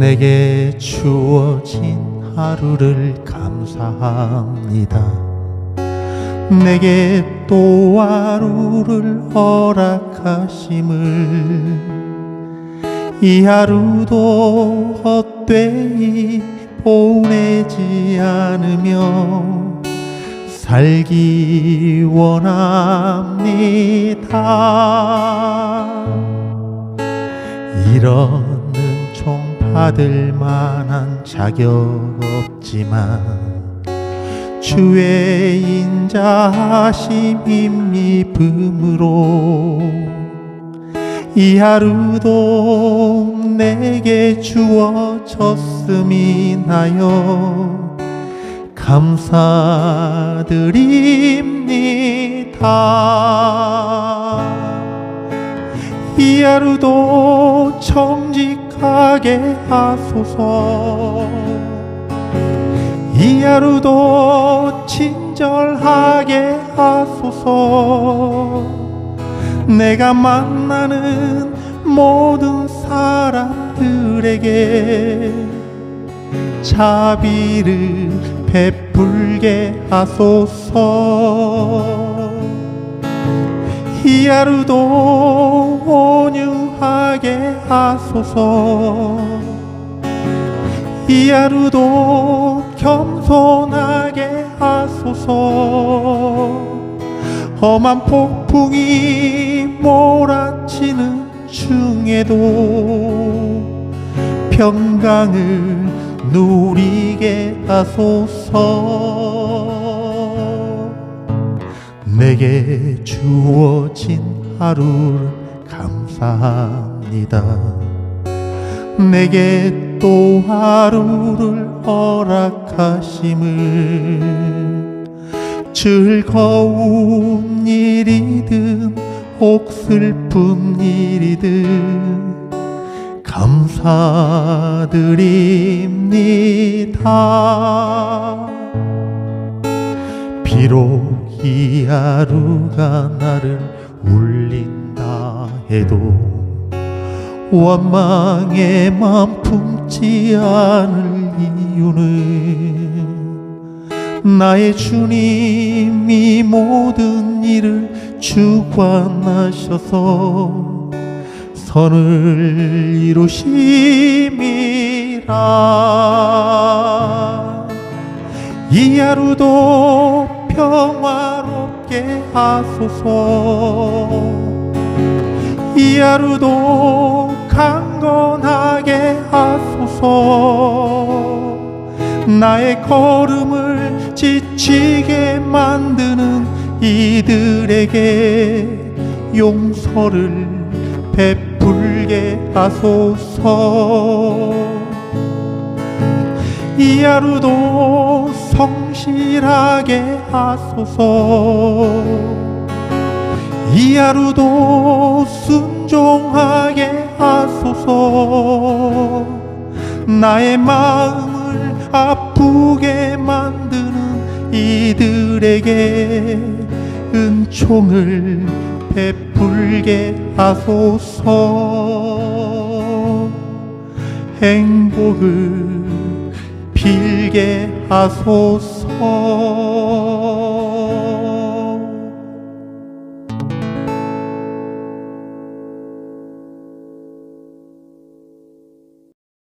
내게 주어진 하루를 감사합니다. 내게 또 하루를 허락하심을 이 하루도 헛되이 보내지 않으며 살기 원합니다. 이런 받을 만한 자격 없지만 주의 인자하심 힘입음으로 이 하루도 내게 주어졌음이 나여 감사드립니다. 이 하루도 정직 하게 하소서. 이 하루도 친절하게 하소서. 내가 만나는 모든 사람들에게 자비를 베풀게 하소서. 이 하루도 온유하게 하소서. 이 하루도 겸손하게 하소서. 험한 폭풍이 몰아치는 중에도 평강을 누리게 하소서. 내게 주어진 하루를 감사합니다 내게 또 하루를 허락하심을 즐거운 일이든 혹 슬픈 일이든 감사드립니다. 비록 이 하루가 나를 울린다 해도 원망의 맘 품지 않을 이유는 나의 주님이 모든 일을 주관하셔서 선을 이루심이라. 이 하루도 평화롭게 하소서 이 하루도 강건하게 하소서. 나의 걸음을 지치게 만드는 이들에게 용서를 베풀게 하소서. 이 하루도 성실하게 하소서 이 하루도 순종하게 하소서. 나의 마음을 아프게 만드는 이들에게 은총을 베풀게 하소서. 행복을 빌게 하소서